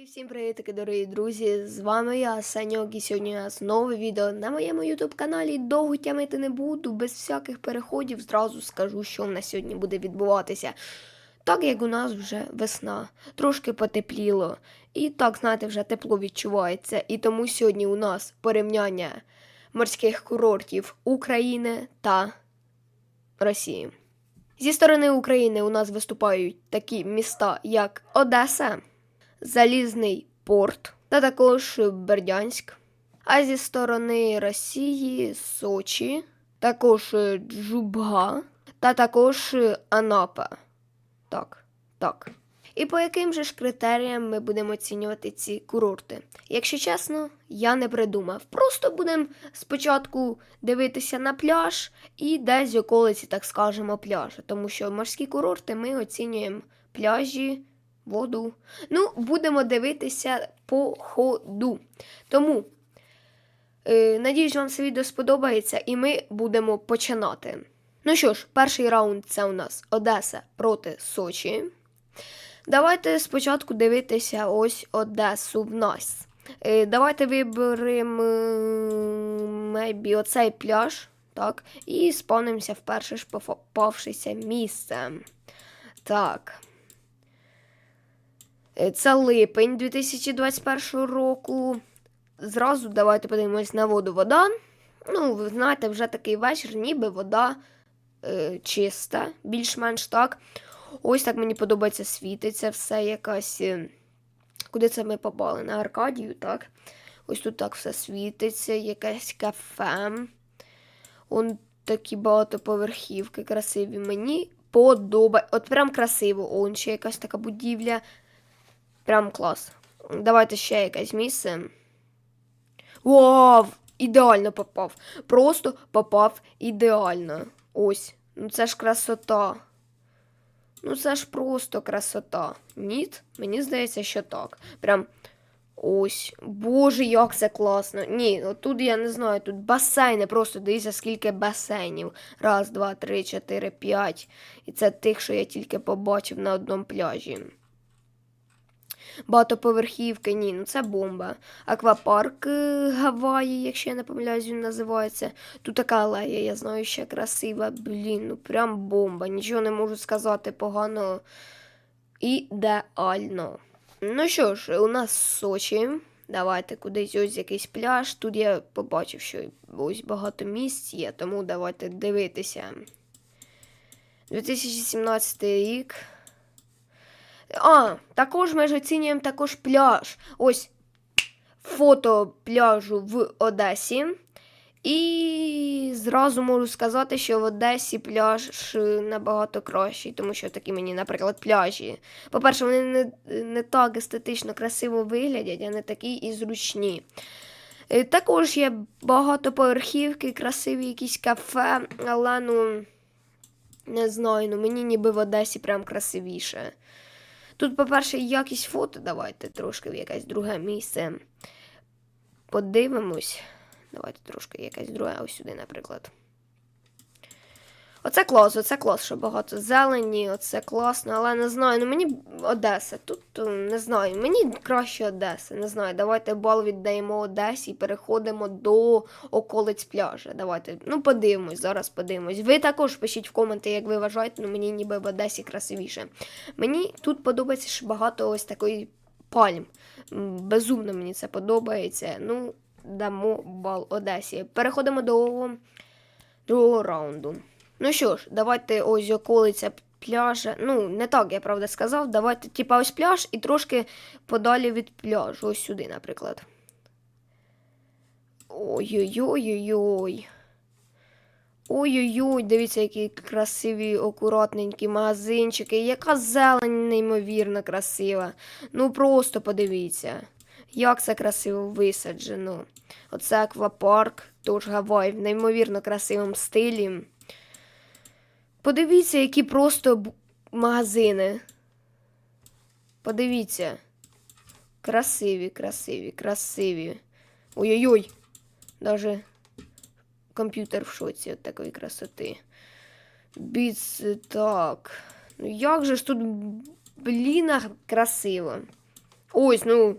І всім привітки, дорогі друзі! З вами я, Саньок, і сьогодні у нас нове відео на моєму ютуб каналі. Довго тямити не буду, без всяких переходів зразу скажу, що в нас сьогодні буде відбуватися. Так як у нас вже весна, трошки потепліло. І так, знаєте, вже тепло відчувається. І тому сьогодні у нас порівняння морських курортів України та Росії. Зі сторони України у нас виступають такі міста, як Одеса. Залізний порт та також Бердянськ. А зі сторони Росії Сочі, також Джубга та також Анапа. Так, так. І по яким же ж критеріям ми будемо оцінювати ці курорти? Якщо чесно, я не придумав. Просто будемо спочатку дивитися на пляж і десь з околиці, так скажемо, пляжа. Тому що морські курорти ми оцінюємо пляжі, воду. Ну, будемо дивитися по ходу. Тому, е, надіюсь, вам це відео сподобається, і ми будемо починати. Ну що ж, перший раунд це у нас Одеса проти Сочі. Давайте спочатку дивитися ось Одесу в нас. Е, давайте виберемо мейбі оцей пляж, так, і спавнимося в перше ж попавшеся місце. Так. Е, Це липень 2021 року. Зразу давайте подивимось на воду вода. Ну, ви знаєте, вже такий вечір, ніби вода е, чиста, більш-менш так. Ось так мені подобається світиться все якась. е, Куди це ми попали? На Аркадію, так? Ось тут так все світиться, якесь кафе. Он такі багатоповерхівки красиві. Мені подобається. От прям красиво. Он ще якась така будівля. Прям клас. Давайте ще якесь місце. Вау! Ідеально попав. Просто попав ідеально. Ось. Ну це ж красота. Ну це ж просто красота. Ні? Мені здається, що так. Прям ось. Боже, як це класно. Ні, тут я не знаю, тут басейни, просто дивіться, скільки басейнів. Раз, два, три, чотири, п'ять. І це тих, що я тільки побачив на одному пляжі. Багатоповерхівки, ні, ну це бомба. Аквапарк е, Гаваї, якщо я не помиляюсь, він називається. Тут така алея, я знаю, ще красива. Блін, ну прям бомба. Нічого не можу сказати погано. Ідеально. Ну що ж, у нас Сочі. Давайте кудись ось якийсь пляж. Тут я побачив, що ось багато місць є, тому давайте дивитися. 2017 рік. А, також ми ж оцінюємо також пляж. Ось фото пляжу в Одесі. І зразу можу сказати, що в Одесі пляж набагато кращий, тому що такі мені, наприклад, пляжі. По-перше, вони не, не так естетично красиво виглядять, а не такі і зручні. Е, Також є багатоповерхівки, красиві якісь кафе, але ну не знаю, ну мені ніби в Одесі прям красивіше. Тут, по-перше, якість фото давайте трошки в якесь друге місце. Подивимось. Давайте трошки якесь друге, ось сюди, наприклад. Оце клас, оце клас, що багато зелені, оце класно, але не знаю. Ну мені Одеса. Тут е, не знаю. Мені краще Одеса. Не знаю. Давайте бал віддаємо Одесі і переходимо до околиць пляжа. Давайте. Ну, подивимось, зараз подивимось. Ви також пишіть в коменти, як ви вважаєте, ну мені ніби в Одесі красивіше. Мені тут подобається що багато ось такої пальм. Безумно мені це подобається. Ну, дамо бал Одесі. Переходимо до другого раунду. Ну що ж, давайте ось околиця пляжа. Ну, не так я правда сказав. Давайте, типа, ось пляж і трошки подалі від пляжу. Ось сюди, наприклад. Ой-ой-ой-ой-ой. Ой-ой-ой, дивіться, які красиві, акуратненькі магазинчики. Яка зелень неймовірно красива. Ну просто подивіться, як це красиво висаджено. Оце аквапарк, тож Гавай в неймовірно красивому стилі. Подивіться, які просто магазини. Подивіться. Красиві, красиві, красиві. Ой-ой-ой. Даже комп'ютер в шоці від такої красоти. Біц, так. Ну як же ж тут, блін, красиво. Ось, ну.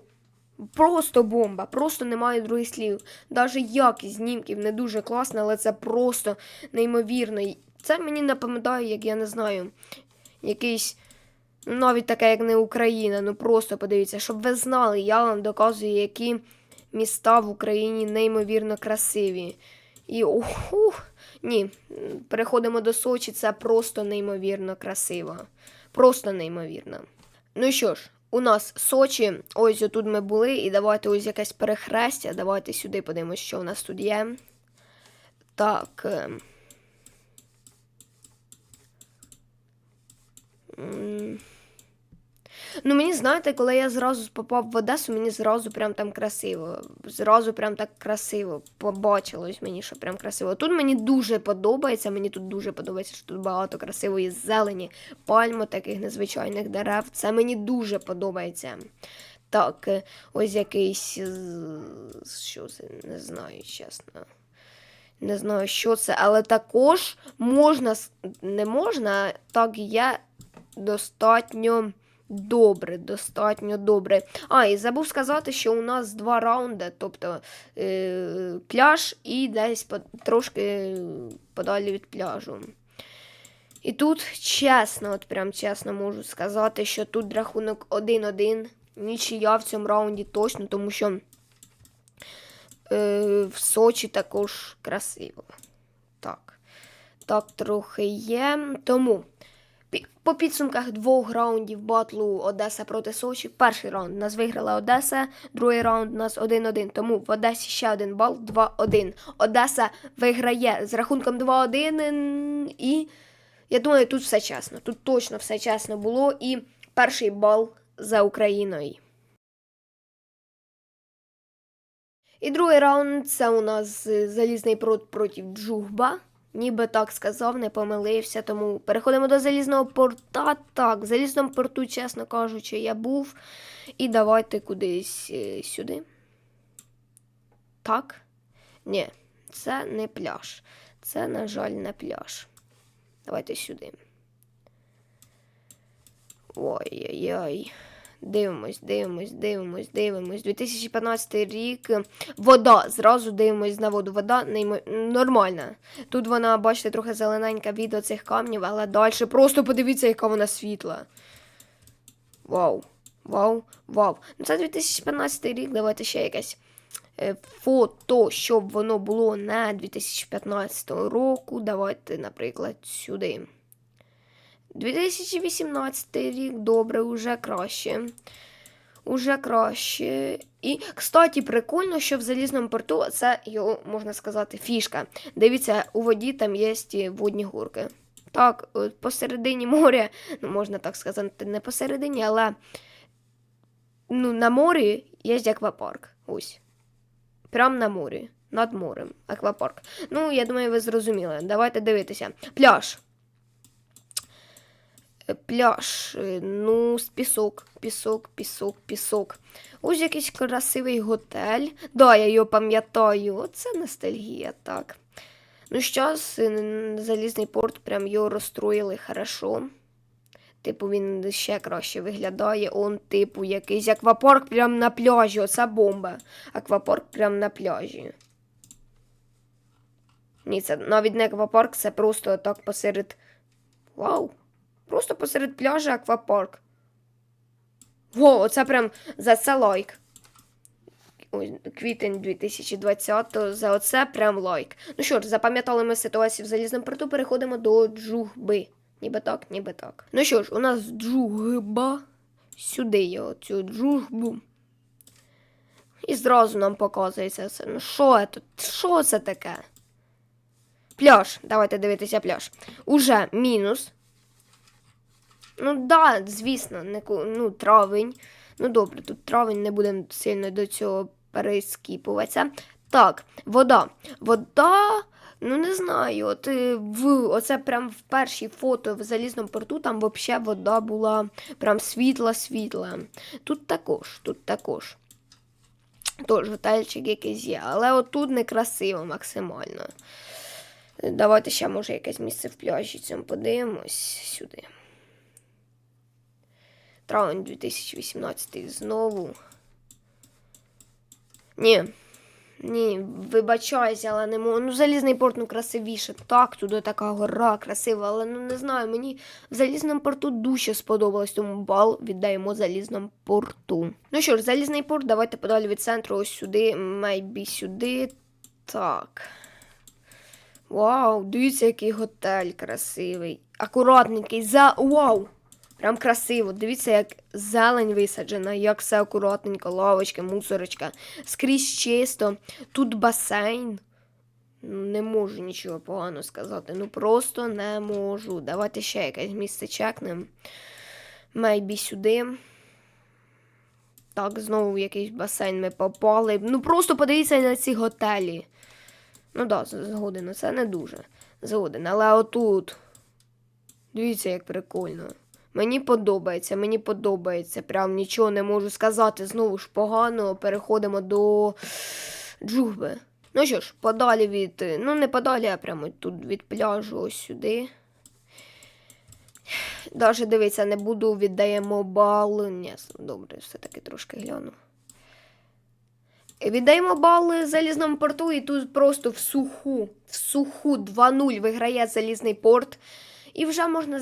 Просто бомба, просто немає других слів. Даже якість знімків не дуже класна, але це просто неймовірно. Це мені напам'ятає, як я не знаю, якийсь. Навіть таке, як не Україна. Ну просто подивіться, щоб ви знали, я вам доказую, які міста в Україні неймовірно красиві. І ух, ні, переходимо до Сочі, це просто неймовірно красиво. Просто неймовірно. Ну що ж, у нас Сочі, ось отут ми були, і давайте ось якесь перехрестя. Давайте сюди подивимось, що у нас тут є. Так. Ну, мені знаєте, коли я зразу попав в Одесу, мені зразу прям там красиво. Зразу прям так красиво побачилось мені, що прям красиво. Тут мені дуже подобається, мені тут дуже подобається, що тут багато красивої зелені, пальмо таких незвичайних дерев. Це мені дуже подобається. Так, ось якийсь. Що це? Не знаю, чесно. Не знаю, що це, але також можна, не можна, так є достатньо добре, достатньо добре. А, і забув сказати, що у нас два раунди, тобто е, пляж і десь по, трошки подалі від пляжу. І тут чесно, от прям чесно можу сказати, що тут рахунок 1-1. Нічия в цьому раунді точно, тому що в Сочі також красиво. Так. Так, трохи є. Тому по підсумках двох раундів батлу Одеса проти Сочі. Перший раунд нас виграла Одеса, другий раунд у нас 1-1. Тому в Одесі ще один бал 2-1. Одеса виграє з рахунком 2-1. І я думаю, тут все чесно. Тут точно все чесно було. І перший бал за Україною. І другий раунд це у нас е, залізний прот проти Джугба. Ніби так сказав, не помилився. Тому переходимо до залізного порта. Так, в залізному порту, чесно кажучи, я був. І давайте кудись е, сюди. Так? Ні, це не пляж. Це, на жаль, не пляж. Давайте сюди. Ой-ой-ой. Дивимось, дивимось, дивимось, дивимось. 2015 рік. Вода. Зразу дивимось на воду. Вода неймо... нормальна. Тут вона, бачите, трохи зелененька від оцих камнів, але далі просто подивіться, яка вона світла. Вау. Вау, вау. Ну це 2015 рік. Давайте ще якесь е, фото, щоб воно було не 2015 року. Давайте, наприклад, сюди. 2018 рік, добре, уже краще. Уже краще. І, кстати, прикольно, що в залізному порту це його, можна сказати, фішка. Дивіться, у воді там є водні горки. Так, от посередині моря, ну можна так сказати, не посередині, але ну, на морі є аквапарк. Ось. Прям на морі. Над морем. Аквапарк. Ну, я думаю, ви зрозуміли. Давайте дивитися. Пляж. Пляж, е, ну, пісок, пісок, пісок, пісок. Ось якийсь красивий готель. Да, я його пам'ятаю. Оце ностальгія, так. Ну, зараз залізний порт, прям його розстроїли хорошо. Типу, він ще краще виглядає. Он, типу, якийсь аквапарк прямо на пляжі. Оце бомба. Аквапарк прямо на пляжі. Ні, це навіть не аквапарк, це просто так посеред. Вау! Просто посеред пляжа аквапарк. Во, оце прям за це лайк. Ой, квітень 2020-го, за оце прям лайк. Ну що ж, запам'ятали ми ситуацію в залізному порту, переходимо до джугби. Ніби так, ніби так. Ну що ж, у нас джугба. Сюди є оцю джугбу. І зразу нам показується це. Ну що це? Що це таке? Пляж. Давайте дивитися пляж. Уже мінус. Ну да, звісно, не ну, травень. Ну добре, тут травень не будемо сильно до цього перескіпуватися. Так, вода. Вода, ну не знаю, от е, в оце прям в першій фото в залізному порту там взагалі вода була прям світла-світла. Тут також, тут також. Тож готельчик якийсь є, але отут некрасиво максимально. Давайте ще, може, якесь місце в пляжі цьому подивимось сюди. Травень 2018 знову. Ні. Ні, вибачаюся, але не можу. Ну, залізний порт ну красивіше. Так, туди така гора красива, але ну не знаю, мені в залізному порту дуже сподобалось, тому бал віддаємо залізному порту. Ну що ж, залізний порт, давайте подалі від центру, ось сюди, мейбі сюди. Так. Вау, дивіться, який готель красивий. Акуратненький. За. Вау! Прям красиво. Дивіться, як зелень висаджена, як все акуратненько, лавочки, мусорочка. Скрізь чисто. Тут басейн. Не можу нічого поганого сказати. Ну просто не можу. Давайте ще якесь місце чекнемо. Мейбі сюди. Так, знову в якийсь басейн ми попали. Ну просто подивіться на ці готелі. Ну да, згоден, це не дуже. Згоден. Але отут. Дивіться, як прикольно. Мені подобається, мені подобається. Прям нічого не можу сказати. Знову ж погано. Переходимо до джугби. Ну що ж, подалі від. Ну, не подалі, а прямо тут від пляжу ось сюди. Даже дивіться, не буду, віддаємо бал. Ні, добре, все-таки трошки гляну. Віддаємо бали залізному порту, і тут просто в суху, в суху 2-0 виграє залізний порт. І вже можна,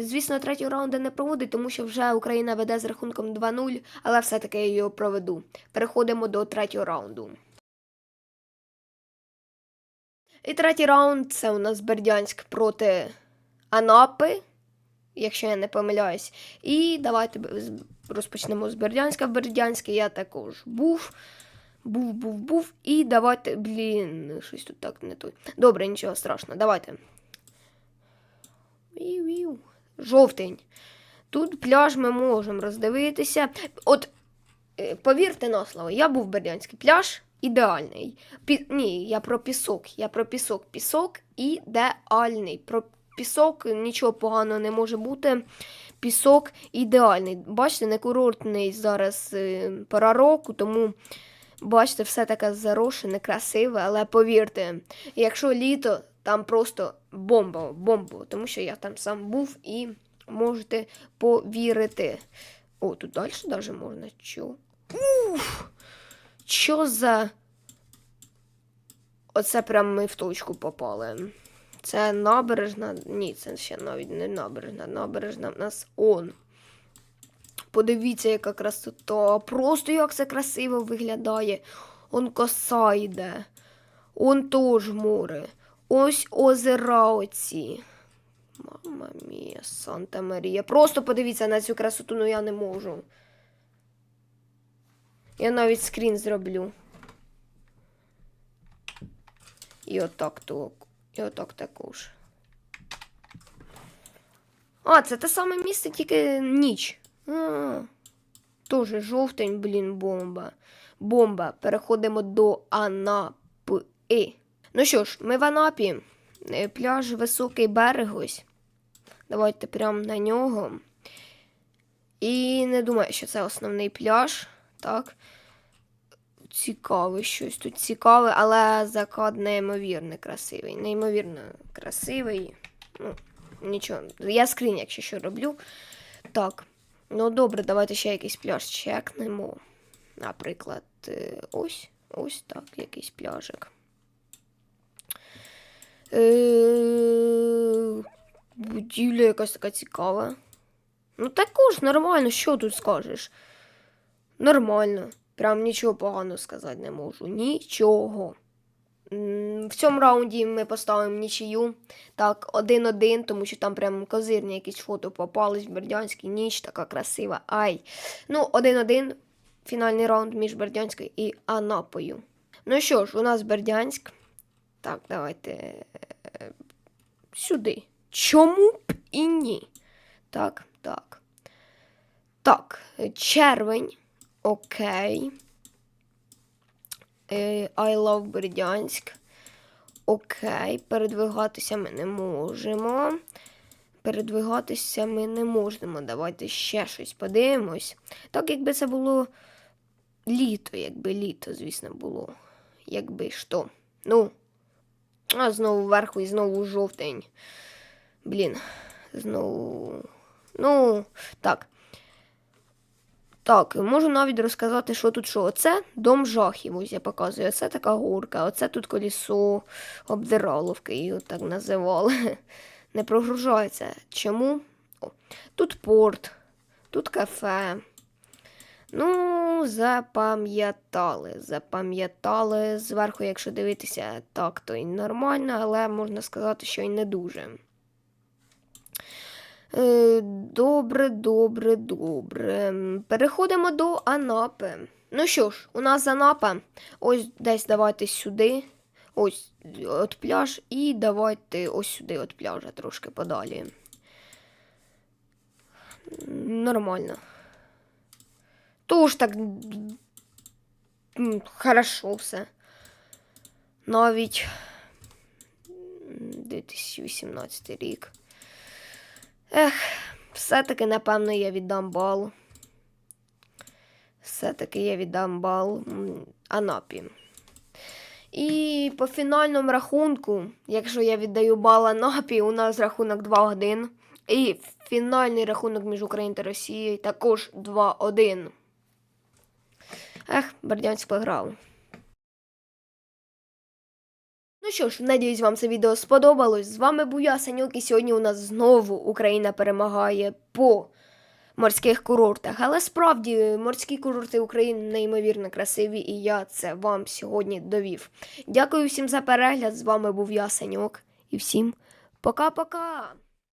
звісно, третій раунди не проводити, тому що вже Україна веде з рахунком 2-0, але все-таки я його проведу. Переходимо до третього раунду. І третій раунд це у нас Бердянськ проти Анапи, якщо я не помиляюсь. І давайте розпочнемо з Бердянська. В Бердянське я також був. Був, був, був. І давайте. Блін, щось тут так не той. Добре, нічого страшного. Давайте. Жовтень. Тут пляж ми можемо роздивитися. От, е, повірте на слово, я був Бердянський пляж ідеальний. Пі... Ні, я про пісок. Я про пісок. Пісок ідеальний. Про пісок нічого поганого не може бути. Пісок ідеальний. Бачите, не курортний зараз е, пора року, тому. Бачите, все таке зарошене, красиве, але повірте, якщо літо, там просто бомба, бомба, тому що я там сам був і можете повірити. О, тут далі навіть можна. Чо? Уф! Що за. Оце прям ми в точку попали. Це набережна. Ні, це ще навіть не набережна. Набережна в нас он. Подивіться, яка красота. Просто як це красиво виглядає. Он коса йде. Он теж море. Ось озера оці. Мама мія, Санта Марія. Просто подивіться на цю красоту, ну я не можу. Я навіть скрін зроблю. І отак то. І отак також. А, це те саме місце, тільки ніч. А, Тоже жовтень, блін, бомба. Бомба. Переходимо до Анапи. Ну що ж, ми в Анапі. Е, Пляж високий берег ось. Давайте прямо на нього. І не думаю, що це основний пляж. Так. Цікаве щось тут цікаве, але закат неймовірно красивий. Неймовірно красивий. Ну, нічого. Я скрін, якщо що роблю. Так. Ну, добре, давайте ще якийсь пляж чекнемо. Наприклад, е, ось. Ось так, якийсь пляжик. Е, Будівля якась така цікава. Ну, також нормально, що тут скажеш? Нормально. Прям нічого поганого сказати не можу. Нічого. В цьому раунді ми поставимо нічию. Так, один-один, тому що там прям козирні якісь фото попались в Бердянській ніч, така красива. Ай. Ну, один-один. Фінальний раунд між Бердянською і Анапою. Ну що ж, у нас Бердянськ. Так, давайте сюди. Чому б і ні? Так, так. Так, червень. Окей. Е, I love Бердянськ. Окей, передвигатися ми не можемо. Передвигатися ми не можемо. Давайте ще щось подивимось. Так, якби це було літо, якби літо, звісно, було. Якби що. Ну. А знову вверху і знову жовтень. Блін. Знову. Ну, так. Так, можу навіть розказати, що тут що. Оце дом жахів, ось я показую. Оце така горка, оце тут колесо обдираловки, його так називали. Не прогружається. Чому? О, тут порт, тут кафе. Ну, запам'ятали. Запам'ятали. Зверху, якщо дивитися, так, то і нормально, але можна сказати, що і не дуже. Е, Добре, добре, добре. Переходимо до Анапи. Ну що ж, у нас Анапа. Ось десь давайте сюди. Ось от пляж, і давайте ось сюди от пляжа трошки подалі. Нормально. Тож так. Хорошо все. Навіть м, 2018 рік. Ех, все-таки, напевно, я віддам бал. Все-таки я віддам бал Анапі. І по фінальному рахунку, якщо я віддаю бал Анапі, у нас рахунок 2-1. І фінальний рахунок між Україною та Росією також 2-1. Ех, Бердянськ програв. Ну що ж, надіюсь, вам це відео сподобалось. З вами був я, Санюк, і сьогодні у нас знову Україна перемагає по морських курортах. Але справді морські курорти України неймовірно красиві, і я це вам сьогодні довів. Дякую всім за перегляд. З вами був я, Санюк, і всім пока-пока!